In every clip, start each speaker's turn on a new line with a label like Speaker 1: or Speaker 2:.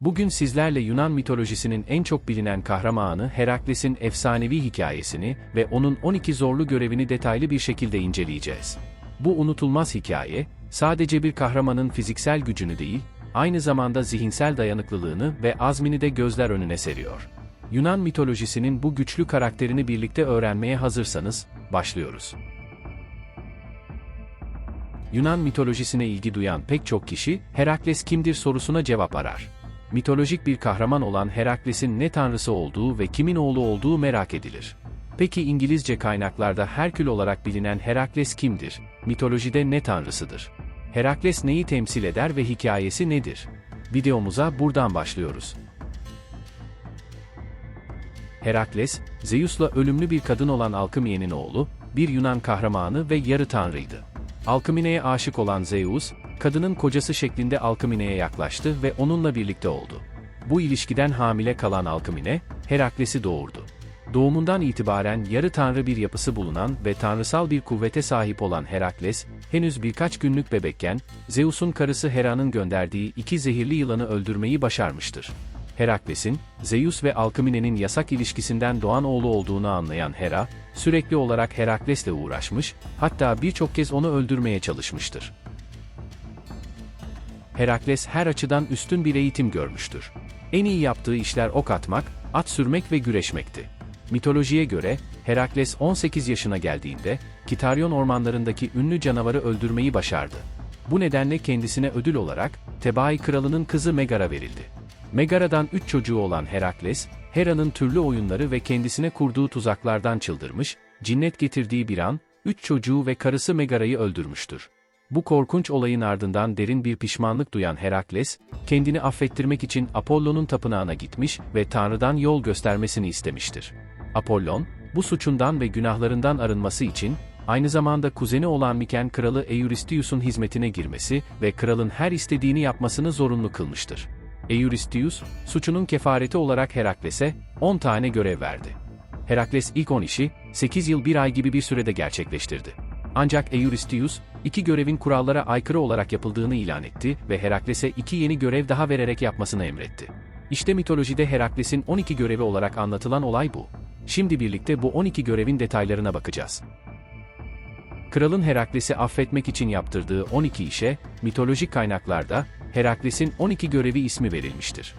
Speaker 1: Bugün sizlerle Yunan mitolojisinin en çok bilinen kahramanı Herakles'in efsanevi hikayesini ve onun 12 zorlu görevini detaylı bir şekilde inceleyeceğiz. Bu unutulmaz hikaye, sadece bir kahramanın fiziksel gücünü değil, aynı zamanda zihinsel dayanıklılığını ve azmini de gözler önüne seriyor. Yunan mitolojisinin bu güçlü karakterini birlikte öğrenmeye hazırsanız, başlıyoruz. Yunan mitolojisine ilgi duyan pek çok kişi, Herakles kimdir sorusuna cevap arar. Mitolojik bir kahraman olan Herakles'in ne tanrısı olduğu ve kimin oğlu olduğu merak edilir. Peki İngilizce kaynaklarda Herkül olarak bilinen Herakles kimdir? Mitolojide ne tanrısıdır? Herakles neyi temsil eder ve hikayesi nedir? Videomuza buradan başlıyoruz. Herakles, Zeus'la ölümlü bir kadın olan Alkmiye'nin oğlu, bir Yunan kahramanı ve yarı tanrıydı. Alkmine'ye aşık olan Zeus, kadının kocası şeklinde Alkmine'ye yaklaştı ve onunla birlikte oldu. Bu ilişkiden hamile kalan Alkmine, Herakles'i doğurdu. Doğumundan itibaren yarı tanrı bir yapısı bulunan ve tanrısal bir kuvvete sahip olan Herakles, henüz birkaç günlük bebekken, Zeus'un karısı Hera'nın gönderdiği iki zehirli yılanı öldürmeyi başarmıştır. Herakles'in, Zeus ve Alkmine'nin yasak ilişkisinden doğan oğlu olduğunu anlayan Hera, sürekli olarak Herakles'le uğraşmış, hatta birçok kez onu öldürmeye çalışmıştır. Herakles her açıdan üstün bir eğitim görmüştür. En iyi yaptığı işler ok atmak, at sürmek ve güreşmekti. Mitolojiye göre, Herakles 18 yaşına geldiğinde, Kitaryon ormanlarındaki ünlü canavarı öldürmeyi başardı. Bu nedenle kendisine ödül olarak, Tebai kralının kızı Megara verildi. Megara'dan üç çocuğu olan Herakles, Hera'nın türlü oyunları ve kendisine kurduğu tuzaklardan çıldırmış, cinnet getirdiği bir an, üç çocuğu ve karısı Megara'yı öldürmüştür. Bu korkunç olayın ardından derin bir pişmanlık duyan Herakles, kendini affettirmek için Apollon'un tapınağına gitmiş ve Tanrı'dan yol göstermesini istemiştir. Apollon, bu suçundan ve günahlarından arınması için, aynı zamanda kuzeni olan Miken kralı Eurystheus'un hizmetine girmesi ve kralın her istediğini yapmasını zorunlu kılmıştır. Eurystheus, suçunun kefareti olarak Herakles'e 10 tane görev verdi. Herakles ilk 10 işi, 8 yıl 1 ay gibi bir sürede gerçekleştirdi. Ancak Eurystheus, iki görevin kurallara aykırı olarak yapıldığını ilan etti ve Herakles'e iki yeni görev daha vererek yapmasını emretti. İşte mitolojide Herakles'in 12 görevi olarak anlatılan olay bu. Şimdi birlikte bu 12 görevin detaylarına bakacağız. Kralın Herakles'i affetmek için yaptırdığı 12 işe, mitolojik kaynaklarda, Herakles'in 12 görevi ismi verilmiştir.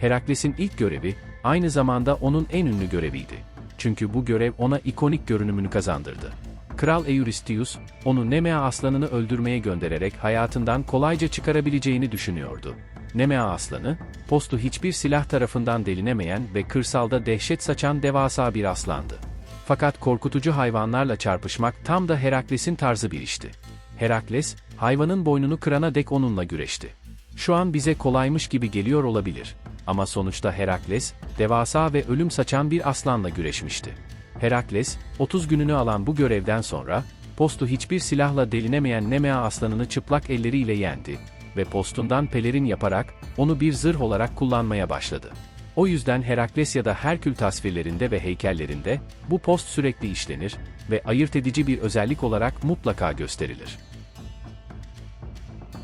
Speaker 1: Herakles'in ilk görevi, aynı zamanda onun en ünlü göreviydi. Çünkü bu görev ona ikonik görünümünü kazandırdı. Kral Eurystheus, onu Nemea aslanını öldürmeye göndererek hayatından kolayca çıkarabileceğini düşünüyordu. Nemea aslanı, postu hiçbir silah tarafından delinemeyen ve kırsalda dehşet saçan devasa bir aslandı. Fakat korkutucu hayvanlarla çarpışmak tam da Herakles'in tarzı bir işti. Herakles, hayvanın boynunu kırana dek onunla güreşti. Şu an bize kolaymış gibi geliyor olabilir. Ama sonuçta Herakles, devasa ve ölüm saçan bir aslanla güreşmişti. Herakles, 30 gününü alan bu görevden sonra, postu hiçbir silahla delinemeyen Nemea aslanını çıplak elleriyle yendi ve postundan pelerin yaparak onu bir zırh olarak kullanmaya başladı. O yüzden Herakles ya da Herkül tasvirlerinde ve heykellerinde bu post sürekli işlenir ve ayırt edici bir özellik olarak mutlaka gösterilir.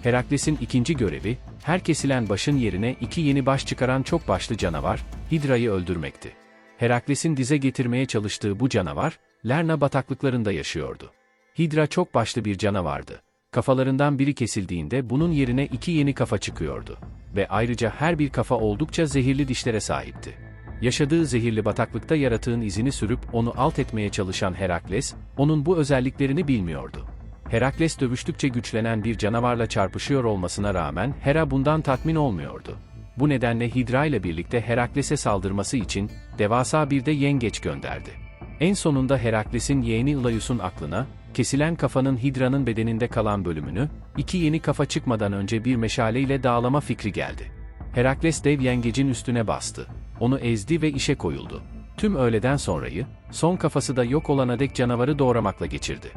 Speaker 1: Herakles'in ikinci görevi, her kesilen başın yerine iki yeni baş çıkaran çok başlı canavar, Hidra'yı öldürmekti. Herakles'in dize getirmeye çalıştığı bu canavar, Lerna bataklıklarında yaşıyordu. Hidra çok başlı bir canavardı. Kafalarından biri kesildiğinde bunun yerine iki yeni kafa çıkıyordu. Ve ayrıca her bir kafa oldukça zehirli dişlere sahipti. Yaşadığı zehirli bataklıkta yaratığın izini sürüp onu alt etmeye çalışan Herakles, onun bu özelliklerini bilmiyordu. Herakles dövüştükçe güçlenen bir canavarla çarpışıyor olmasına rağmen Hera bundan tatmin olmuyordu. Bu nedenle Hidra ile birlikte Herakles'e saldırması için devasa bir de yengeç gönderdi. En sonunda Herakles'in yeğeni Ilayus'un aklına, kesilen kafanın Hidra'nın bedeninde kalan bölümünü, iki yeni kafa çıkmadan önce bir meşaleyle dağlama fikri geldi. Herakles dev yengecin üstüne bastı. Onu ezdi ve işe koyuldu. Tüm öğleden sonrayı, son kafası da yok olana dek canavarı doğramakla geçirdi.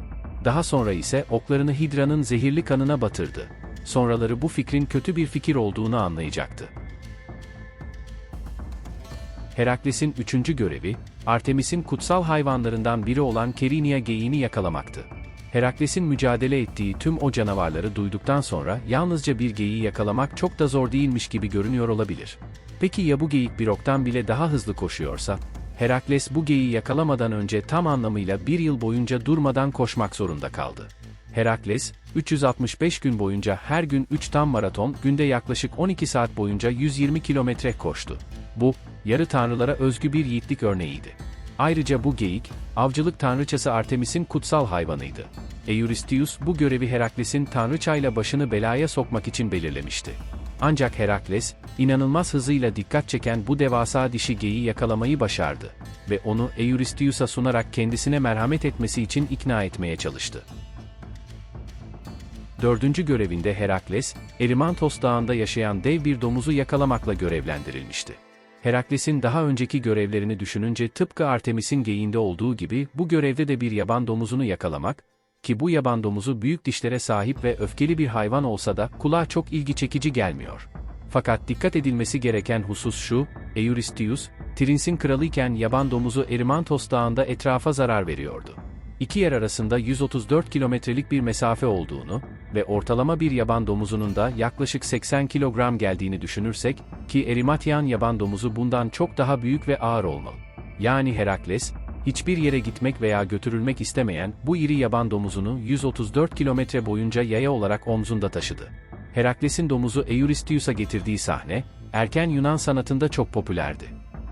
Speaker 1: Daha sonra ise oklarını Hidra'nın zehirli kanına batırdı. Sonraları bu fikrin kötü bir fikir olduğunu anlayacaktı. Herakles'in üçüncü görevi, Artemis'in kutsal hayvanlarından biri olan Kerinia geyiğini yakalamaktı. Herakles'in mücadele ettiği tüm o canavarları duyduktan sonra yalnızca bir geyiği yakalamak çok da zor değilmiş gibi görünüyor olabilir. Peki ya bu geyik bir oktan bile daha hızlı koşuyorsa? Herakles bu geyiği yakalamadan önce tam anlamıyla bir yıl boyunca durmadan koşmak zorunda kaldı. Herakles, 365 gün boyunca her gün 3 tam maraton, günde yaklaşık 12 saat boyunca 120 kilometre koştu. Bu, yarı tanrılara özgü bir yiğitlik örneğiydi. Ayrıca bu geyik, avcılık tanrıçası Artemis'in kutsal hayvanıydı. Eurystheus bu görevi Herakles'in tanrıçayla başını belaya sokmak için belirlemişti. Ancak Herakles, inanılmaz hızıyla dikkat çeken bu devasa dişi geyiği yakalamayı başardı ve onu Eurystheus'a sunarak kendisine merhamet etmesi için ikna etmeye çalıştı. Dördüncü görevinde Herakles, Erimantos Dağı'nda yaşayan dev bir domuzu yakalamakla görevlendirilmişti. Herakles'in daha önceki görevlerini düşününce tıpkı Artemis'in geyiğinde olduğu gibi bu görevde de bir yaban domuzunu yakalamak, ki bu yaban domuzu büyük dişlere sahip ve öfkeli bir hayvan olsa da kulağa çok ilgi çekici gelmiyor. Fakat dikkat edilmesi gereken husus şu, Eurystheus, Trins'in kralı yaban domuzu Erimantos Dağı'nda etrafa zarar veriyordu. İki yer arasında 134 kilometrelik bir mesafe olduğunu ve ortalama bir yaban domuzunun da yaklaşık 80 kilogram geldiğini düşünürsek, ki Erimatyan yaban domuzu bundan çok daha büyük ve ağır olmalı. Yani Herakles, hiçbir yere gitmek veya götürülmek istemeyen bu iri yaban domuzunu 134 kilometre boyunca yaya olarak omzunda taşıdı. Herakles'in domuzu Eurystheus'a getirdiği sahne, erken Yunan sanatında çok popülerdi.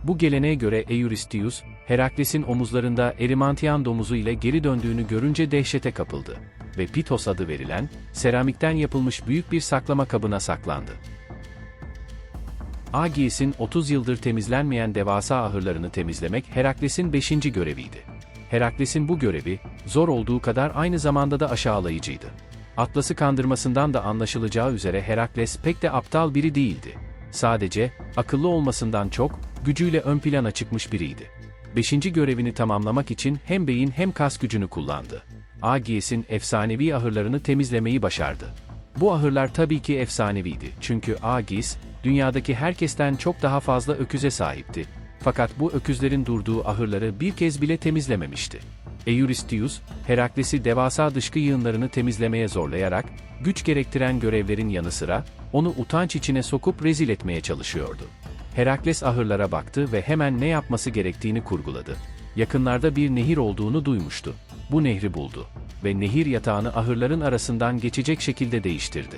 Speaker 1: Bu geleneğe göre Eurystheus, Herakles'in omuzlarında Erimantyan domuzu ile geri döndüğünü görünce dehşete kapıldı ve Pitos adı verilen, seramikten yapılmış büyük bir saklama kabına saklandı. Agies'in 30 yıldır temizlenmeyen devasa ahırlarını temizlemek Herakles'in 5. göreviydi. Herakles'in bu görevi, zor olduğu kadar aynı zamanda da aşağılayıcıydı. Atlas'ı kandırmasından da anlaşılacağı üzere Herakles pek de aptal biri değildi. Sadece, akıllı olmasından çok, gücüyle ön plana çıkmış biriydi. Beşinci görevini tamamlamak için hem beyin hem kas gücünü kullandı. Agies'in efsanevi ahırlarını temizlemeyi başardı. Bu ahırlar tabii ki efsaneviydi çünkü Agies, dünyadaki herkesten çok daha fazla öküze sahipti. Fakat bu öküzlerin durduğu ahırları bir kez bile temizlememişti. Eurystheus, Herakles'i devasa dışkı yığınlarını temizlemeye zorlayarak, güç gerektiren görevlerin yanı sıra, onu utanç içine sokup rezil etmeye çalışıyordu. Herakles ahırlara baktı ve hemen ne yapması gerektiğini kurguladı. Yakınlarda bir nehir olduğunu duymuştu. Bu nehri buldu ve nehir yatağını ahırların arasından geçecek şekilde değiştirdi.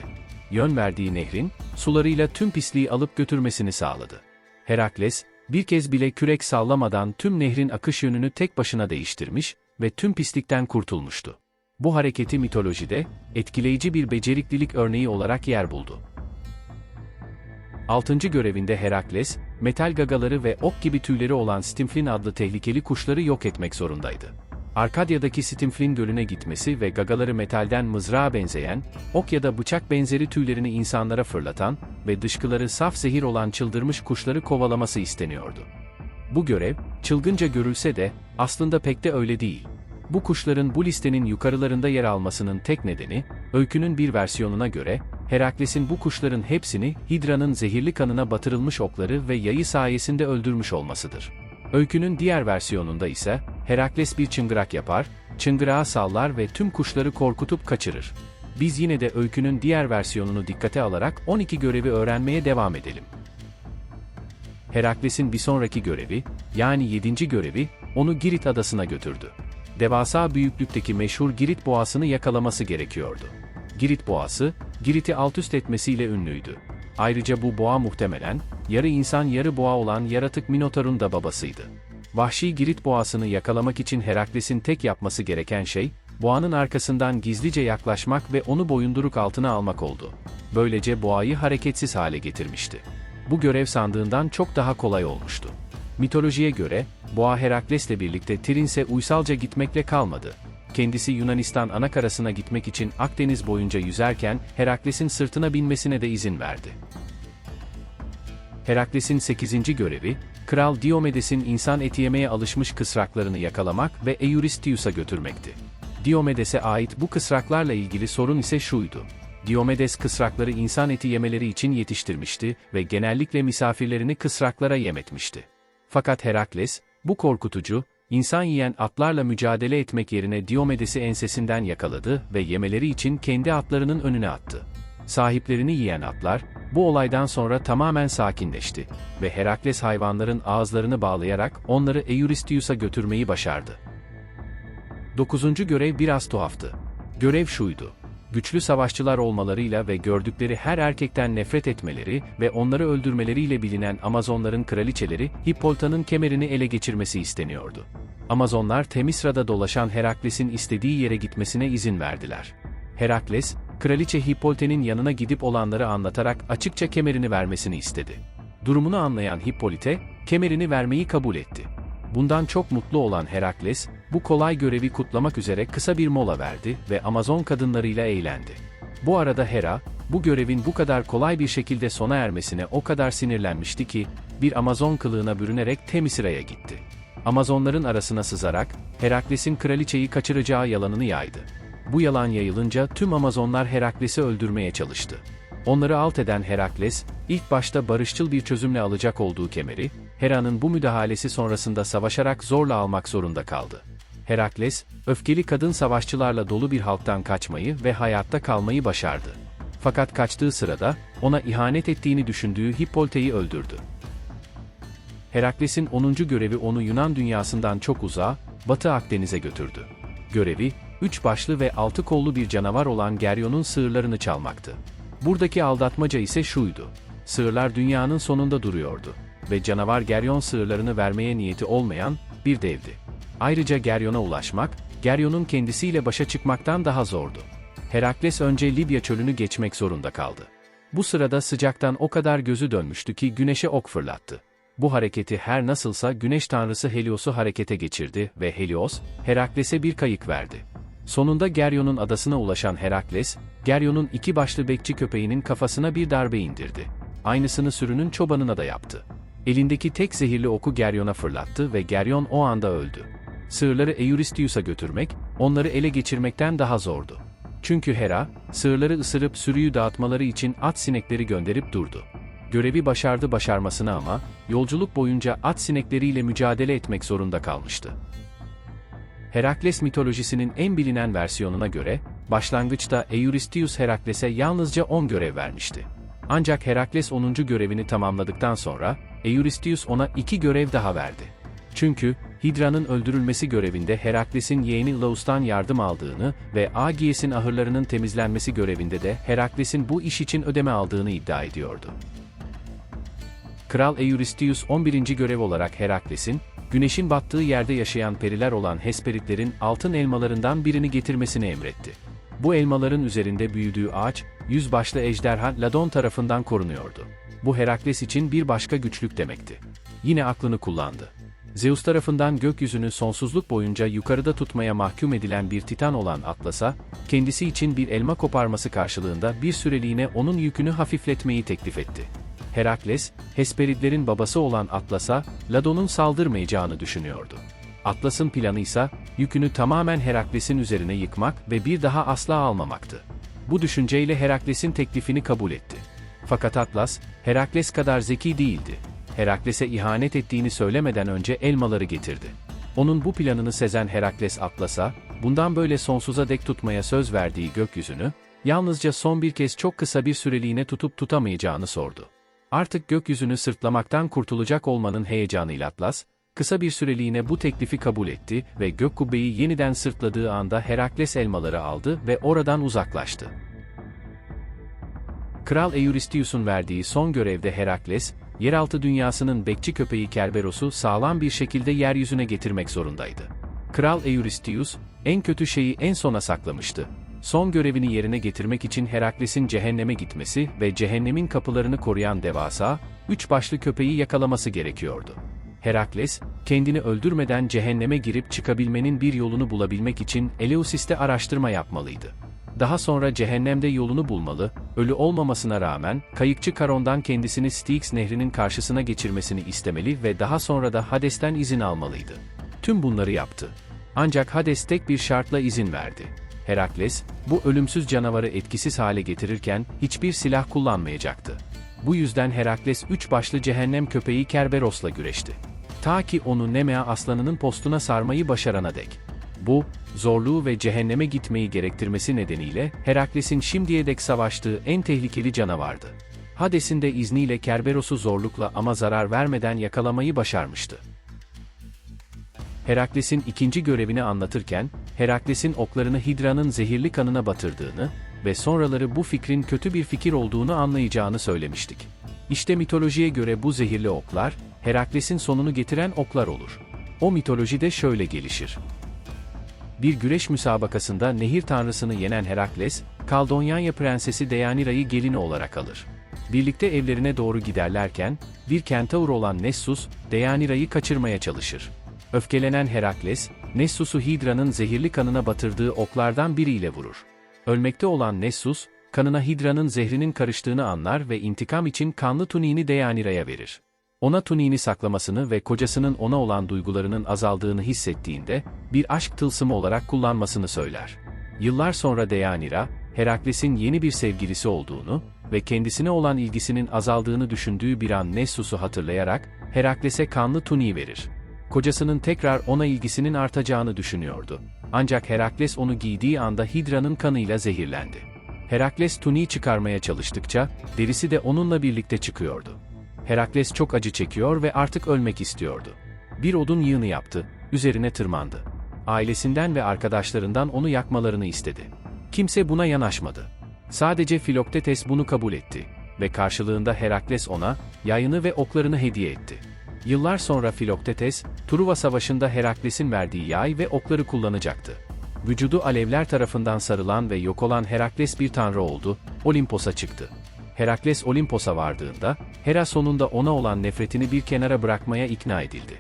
Speaker 1: Yön verdiği nehrin, sularıyla tüm pisliği alıp götürmesini sağladı. Herakles, bir kez bile kürek sallamadan tüm nehrin akış yönünü tek başına değiştirmiş ve tüm pislikten kurtulmuştu. Bu hareketi mitolojide, etkileyici bir beceriklilik örneği olarak yer buldu. Altıncı görevinde Herakles, metal gagaları ve ok gibi tüyleri olan Stimflin adlı tehlikeli kuşları yok etmek zorundaydı. Arkadya'daki Stimflin gölüne gitmesi ve gagaları metalden mızrağa benzeyen, ok ya da bıçak benzeri tüylerini insanlara fırlatan ve dışkıları saf zehir olan çıldırmış kuşları kovalaması isteniyordu. Bu görev, çılgınca görülse de, aslında pek de öyle değil. Bu kuşların bu listenin yukarılarında yer almasının tek nedeni, öykünün bir versiyonuna göre, Herakles'in bu kuşların hepsini Hidra'nın zehirli kanına batırılmış okları ve yayı sayesinde öldürmüş olmasıdır. Öykünün diğer versiyonunda ise, Herakles bir çıngırak yapar, çıngırağı sallar ve tüm kuşları korkutup kaçırır. Biz yine de öykünün diğer versiyonunu dikkate alarak 12 görevi öğrenmeye devam edelim. Herakles'in bir sonraki görevi, yani 7. görevi, onu Girit adasına götürdü. Devasa büyüklükteki meşhur Girit boğasını yakalaması gerekiyordu. Girit boğası, Girit'i altüst etmesiyle ünlüydü. Ayrıca bu boğa muhtemelen, yarı insan yarı boğa olan yaratık Minotaur'un da babasıydı. Vahşi Girit boğasını yakalamak için Herakles'in tek yapması gereken şey, boğanın arkasından gizlice yaklaşmak ve onu boyunduruk altına almak oldu. Böylece boğayı hareketsiz hale getirmişti. Bu görev sandığından çok daha kolay olmuştu. Mitolojiye göre, boğa Herakles'le birlikte Trins'e uysalca gitmekle kalmadı. Kendisi Yunanistan anakarasına gitmek için Akdeniz boyunca yüzerken Herakles'in sırtına binmesine de izin verdi. Herakles'in 8. görevi, Kral Diomedes'in insan eti yemeye alışmış kısraklarını yakalamak ve Eurystheus'a götürmekti. Diomedes'e ait bu kısraklarla ilgili sorun ise şuydu. Diomedes kısrakları insan eti yemeleri için yetiştirmişti ve genellikle misafirlerini kısraklara yemetmişti. Fakat Herakles, bu korkutucu, insan yiyen atlarla mücadele etmek yerine Diomedes'i ensesinden yakaladı ve yemeleri için kendi atlarının önüne attı. Sahiplerini yiyen atlar, bu olaydan sonra tamamen sakinleşti ve Herakles hayvanların ağızlarını bağlayarak onları Eurystheus'a götürmeyi başardı. Dokuzuncu görev biraz tuhaftı. Görev şuydu. Güçlü savaşçılar olmalarıyla ve gördükleri her erkekten nefret etmeleri ve onları öldürmeleriyle bilinen Amazonların kraliçeleri Hippolta'nın kemerini ele geçirmesi isteniyordu. Amazonlar Temisra'da dolaşan Herakles'in istediği yere gitmesine izin verdiler. Herakles, kraliçe Hippolte'nin yanına gidip olanları anlatarak açıkça kemerini vermesini istedi. Durumunu anlayan Hippolyte, kemerini vermeyi kabul etti. Bundan çok mutlu olan Herakles, bu kolay görevi kutlamak üzere kısa bir mola verdi ve Amazon kadınlarıyla eğlendi. Bu arada Hera, bu görevin bu kadar kolay bir şekilde sona ermesine o kadar sinirlenmişti ki, bir Amazon kılığına bürünerek Temisira'ya gitti. Amazonların arasına sızarak, Herakles'in kraliçeyi kaçıracağı yalanını yaydı. Bu yalan yayılınca tüm Amazonlar Herakles'i öldürmeye çalıştı. Onları alt eden Herakles, ilk başta barışçıl bir çözümle alacak olduğu kemeri, Hera'nın bu müdahalesi sonrasında savaşarak zorla almak zorunda kaldı. Herakles, öfkeli kadın savaşçılarla dolu bir halktan kaçmayı ve hayatta kalmayı başardı. Fakat kaçtığı sırada, ona ihanet ettiğini düşündüğü Hippolte'yi öldürdü. Herakles'in 10. görevi onu Yunan dünyasından çok uzağa, Batı Akdeniz'e götürdü. Görevi, üç başlı ve altı kollu bir canavar olan Geryon'un sığırlarını çalmaktı. Buradaki aldatmaca ise şuydu. Sığırlar dünyanın sonunda duruyordu ve canavar Geryon sığırlarını vermeye niyeti olmayan bir devdi. Ayrıca Geryon'a ulaşmak, Geryon'un kendisiyle başa çıkmaktan daha zordu. Herakles önce Libya çölünü geçmek zorunda kaldı. Bu sırada sıcaktan o kadar gözü dönmüştü ki güneşe ok fırlattı. Bu hareketi her nasılsa güneş tanrısı Helios'u harekete geçirdi ve Helios, Herakles'e bir kayık verdi. Sonunda Geryon'un adasına ulaşan Herakles, Geryon'un iki başlı bekçi köpeğinin kafasına bir darbe indirdi. Aynısını sürünün çobanına da yaptı. Elindeki tek zehirli oku Geryon'a fırlattı ve Geryon o anda öldü. Sığırları Eurystheus'a götürmek, onları ele geçirmekten daha zordu. Çünkü Hera, sığırları ısırıp sürüyü dağıtmaları için at sinekleri gönderip durdu. Görevi başardı başarmasına ama, yolculuk boyunca at sinekleriyle mücadele etmek zorunda kalmıştı. Herakles mitolojisinin en bilinen versiyonuna göre, başlangıçta Eurystheus Herakles'e yalnızca 10 görev vermişti. Ancak Herakles 10. görevini tamamladıktan sonra, Eurystheus ona iki görev daha verdi. Çünkü, Hidra'nın öldürülmesi görevinde Herakles'in yeğeni Laus'tan yardım aldığını ve Agies'in ahırlarının temizlenmesi görevinde de Herakles'in bu iş için ödeme aldığını iddia ediyordu. Kral Eurystheus 11. görev olarak Herakles'in, güneşin battığı yerde yaşayan periler olan Hesperitlerin altın elmalarından birini getirmesini emretti. Bu elmaların üzerinde büyüdüğü ağaç, yüzbaşlı ejderha Ladon tarafından korunuyordu. Bu Herakles için bir başka güçlük demekti. Yine aklını kullandı. Zeus tarafından gökyüzünü sonsuzluk boyunca yukarıda tutmaya mahkum edilen bir titan olan Atlas'a, kendisi için bir elma koparması karşılığında bir süreliğine onun yükünü hafifletmeyi teklif etti. Herakles, Hesperidlerin babası olan Atlas'a, Ladon'un saldırmayacağını düşünüyordu. Atlas'ın planı ise, yükünü tamamen Herakles'in üzerine yıkmak ve bir daha asla almamaktı. Bu düşünceyle Herakles'in teklifini kabul etti. Fakat Atlas, Herakles kadar zeki değildi. Herakles'e ihanet ettiğini söylemeden önce elmaları getirdi. Onun bu planını sezen Herakles Atlas'a, bundan böyle sonsuza dek tutmaya söz verdiği gökyüzünü, yalnızca son bir kez çok kısa bir süreliğine tutup tutamayacağını sordu. Artık gökyüzünü sırtlamaktan kurtulacak olmanın heyecanıyla Atlas, kısa bir süreliğine bu teklifi kabul etti ve gök kubbeyi yeniden sırtladığı anda Herakles elmaları aldı ve oradan uzaklaştı. Kral Eurystheus'un verdiği son görevde Herakles, yeraltı dünyasının bekçi köpeği Kerberos'u sağlam bir şekilde yeryüzüne getirmek zorundaydı. Kral Eurystheus, en kötü şeyi en sona saklamıştı. Son görevini yerine getirmek için Herakles'in cehenneme gitmesi ve cehennemin kapılarını koruyan devasa, üç başlı köpeği yakalaması gerekiyordu. Herakles, kendini öldürmeden cehenneme girip çıkabilmenin bir yolunu bulabilmek için Eleusis araştırma yapmalıydı. Daha sonra cehennemde yolunu bulmalı, ölü olmamasına rağmen, kayıkçı Karon'dan kendisini Styx nehrinin karşısına geçirmesini istemeli ve daha sonra da Hades'ten izin almalıydı. Tüm bunları yaptı. Ancak Hades tek bir şartla izin verdi. Herakles, bu ölümsüz canavarı etkisiz hale getirirken hiçbir silah kullanmayacaktı. Bu yüzden Herakles üç başlı cehennem köpeği Kerberos'la güreşti. Ta ki onu Nemea aslanının postuna sarmayı başarana dek. Bu, zorluğu ve cehenneme gitmeyi gerektirmesi nedeniyle Herakles'in şimdiye dek savaştığı en tehlikeli canavardı. Hades'in de izniyle Kerberos'u zorlukla ama zarar vermeden yakalamayı başarmıştı. Herakles'in ikinci görevini anlatırken, Herakles'in oklarını Hidra'nın zehirli kanına batırdığını ve sonraları bu fikrin kötü bir fikir olduğunu anlayacağını söylemiştik. İşte mitolojiye göre bu zehirli oklar, Herakles'in sonunu getiren oklar olur. O mitolojide şöyle gelişir. Bir güreş müsabakasında nehir tanrısını yenen Herakles, Kaldonyanya prensesi Deianira'yı gelini olarak alır. Birlikte evlerine doğru giderlerken, bir kentaur olan Nessus, Deianira'yı kaçırmaya çalışır. Öfkelenen Herakles, Nessus'u Hidra'nın zehirli kanına batırdığı oklardan biriyle vurur. Ölmekte olan Nessus, kanına Hidra'nın zehrinin karıştığını anlar ve intikam için kanlı tuniğini Deianira'ya verir. Ona tuniğini saklamasını ve kocasının ona olan duygularının azaldığını hissettiğinde, bir aşk tılsımı olarak kullanmasını söyler. Yıllar sonra Deianira, Herakles'in yeni bir sevgilisi olduğunu ve kendisine olan ilgisinin azaldığını düşündüğü bir an Nessus'u hatırlayarak, Herakles'e kanlı tuniği verir. Kocasının tekrar ona ilgisinin artacağını düşünüyordu. Ancak Herakles onu giydiği anda Hidra'nın kanıyla zehirlendi. Herakles tuniği çıkarmaya çalıştıkça, derisi de onunla birlikte çıkıyordu. Herakles çok acı çekiyor ve artık ölmek istiyordu. Bir odun yığını yaptı, üzerine tırmandı. Ailesinden ve arkadaşlarından onu yakmalarını istedi. Kimse buna yanaşmadı. Sadece Filoktetes bunu kabul etti ve karşılığında Herakles ona yayını ve oklarını hediye etti. Yıllar sonra Filoktetes, Truva Savaşı'nda Herakles'in verdiği yay ve okları kullanacaktı. Vücudu alevler tarafından sarılan ve yok olan Herakles bir tanrı oldu, Olimpos'a çıktı. Herakles Olimpos'a vardığında, Hera sonunda ona olan nefretini bir kenara bırakmaya ikna edildi.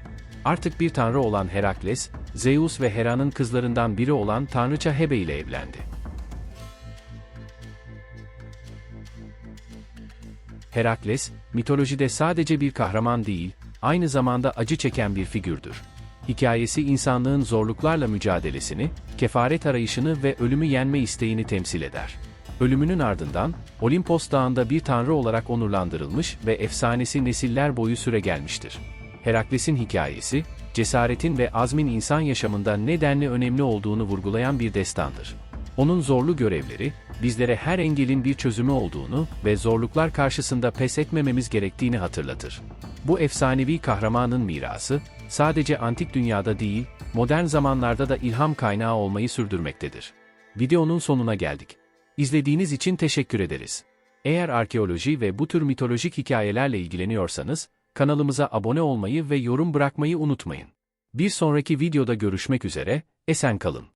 Speaker 1: Artık bir tanrı olan Herakles, Zeus ve Hera'nın kızlarından biri olan tanrıça Hebe ile evlendi. Herakles, mitolojide sadece bir kahraman değil, aynı zamanda acı çeken bir figürdür. Hikayesi insanlığın zorluklarla mücadelesini, kefaret arayışını ve ölümü yenme isteğini temsil eder. Ölümünün ardından, Olimpos Dağı'nda bir tanrı olarak onurlandırılmış ve efsanesi nesiller boyu süre gelmiştir. Herakles'in hikayesi, cesaretin ve azmin insan yaşamında nedenli önemli olduğunu vurgulayan bir destandır. Onun zorlu görevleri, bizlere her engelin bir çözümü olduğunu ve zorluklar karşısında pes etmememiz gerektiğini hatırlatır. Bu efsanevi kahramanın mirası, sadece antik dünyada değil, modern zamanlarda da ilham kaynağı olmayı sürdürmektedir. Videonun sonuna geldik. İzlediğiniz için teşekkür ederiz. Eğer arkeoloji ve bu tür mitolojik hikayelerle ilgileniyorsanız, kanalımıza abone olmayı ve yorum bırakmayı unutmayın. Bir sonraki videoda görüşmek üzere, esen kalın.